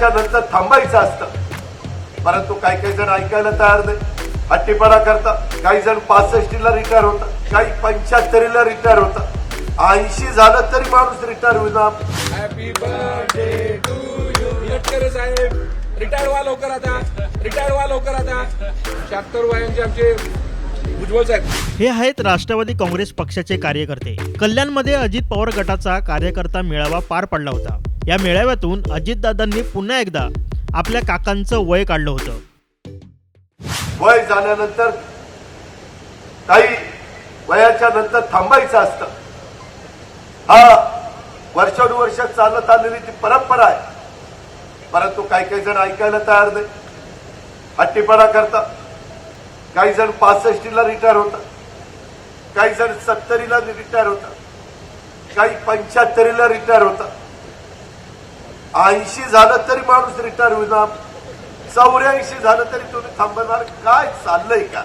वयाच्या नंतर थांबायचं असतं. परंतु काही काही जण ऐकायला तयार नाही. हट्टीपणा करतात. काही जण पासष्टीला रिटायर होतात. काही पंच्याहत्तरीला रिटायर होतात. ऐंशी झालं तरी माणूस रिटायर होणार happy birthday to you Nilatkare Saheb retire व्हा लवकर आता. रिटायर व्हा लवकर आता. शहात्तर वयांचे आमचे उज्ज्वल साहेब. हे आहेत राष्ट्रवादी काँग्रेस पक्षाचे कार्यकर्ते. कल्याणमध्ये अजित पवार गटाचा कार्यकर्ता मेळावा पार पडला होता. या मेळाव्यातून अजितदादांनी पुन्हा एकदा आपल्या काकांचं वय काढलं होतं. वय झाल्यानंतर काही वयाच्या नंतर थांबायचं असतं. हा वर्षानुवर्ष चालत आलेली ती परंपरा आहे. परंतु काही काही जण ऐकायला तयार नाही. हट्टीपणा करतात. काही जण पासष्टीला रिटायर होतात. काही जण सत्तरीला रिटायर होतात. काही पंच्याहत्तरीला रिटायर होतात. ऐंशी झालं तरी माणूस रिटायर होईना चौऱ्याऐंशी झालं तरी तुम्ही थांबणार. काय चाललंय का?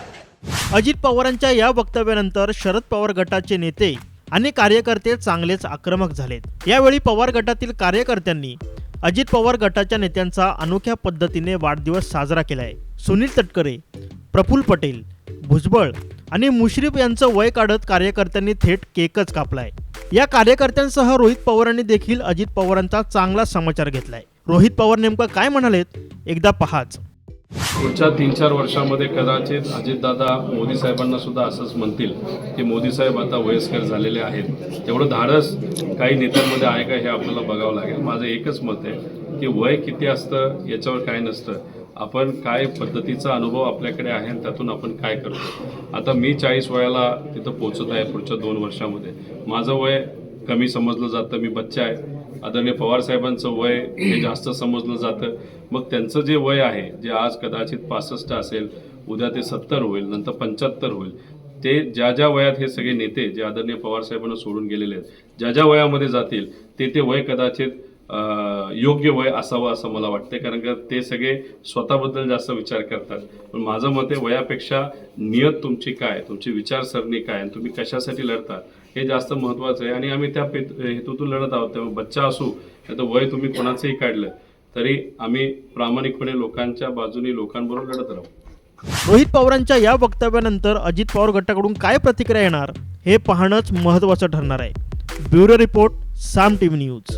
अजित पवारांच्या या वक्तव्यानंतर शरद पवार गटाचे नेते आणि कार्यकर्ते चांगलेच आक्रमक झालेत. यावेळी पवार गटातील कार्यकर्त्यांनी अजित पवार गटाच्या नेत्यांचा अनोख्या पद्धतीने वाढदिवस साजरा केलाय. सुनील तटकरे प्रफुल्ल पटेल भुजबळ आणि मुश्रीफ यांचं वय काढत कार्यकर्त्यांनी थेट केकच कापलाय. या कार्यकर्त्यांसह रोहित पवारांनी देखील अजित पवारांचा चांगला समाचार घेतलाय. रोहित पवार नेमकं काय म्हणालेत? एकदा पहाच. पुढच्या तीन चार वर्षामध्ये कदाचित अजितदादा मोदी साहेबांना सुद्धा असंच म्हणतील की मोदी साहेब आता वयस्कर झालेले आहेत. तेवढं धाडस काही नेत्यांमध्ये आहे का हे आपल्याला बघावं लागेल. माझं एकच मत आहे की वय किती असतं याच्यावर काय नसतं. आपण काय पद्धतीचा अनुभव आपल्याकडे आहे आणि त्यातून आपण काय करतो. आता मी चाळीस वयाला तिथं पोहोचत आहे पुढच्या दोन वर्षामध्ये. माझं वय कमी समजलं जातं मी बच्चा आहे. आदरणीय पवार साहेबांचं वय हे जास्त समजलं जातं. मग त्यांचं जे वय आहे जे आज कदाचित पासष्ट असेल उद्या ते सत्तर होईल नंतर पंच्याहत्तर होईल ते ज्या ज्या वयात हे सगळे नेते जे आदरणीय पवार साहेबांना सोडून गेलेले आहेत ज्या ज्या वयामध्ये जातील ते ते वय कदाचित योग्य वय असावं असं मला वाटतं कारण का ते सगळे स्वतःबद्दल जास्त विचार करतात. पण माझं मत आहे वयापेक्षा नियत तुमची काय तुमची विचारसरणी काय आणि तुम्ही कशासाठी लढता हे जास्त महत्त्वाचं आहे. आणि आम्ही त्या हेतूतून लढत आहोत. त्यामुळे बच्चा असू नाही तर वय तुम्ही कोणाचंही काढलं तरी आम्ही प्रामाणिकपणे लोकांच्या बाजूने लोकांबरोबर लढत राहू. रोहित पवारांच्या या वक्तव्यानंतर अजित पवार गटाकडून काय प्रतिक्रिया येणार हे पाहणंच महत्त्वाचं ठरणार आहे. Bureau report Saam TV news.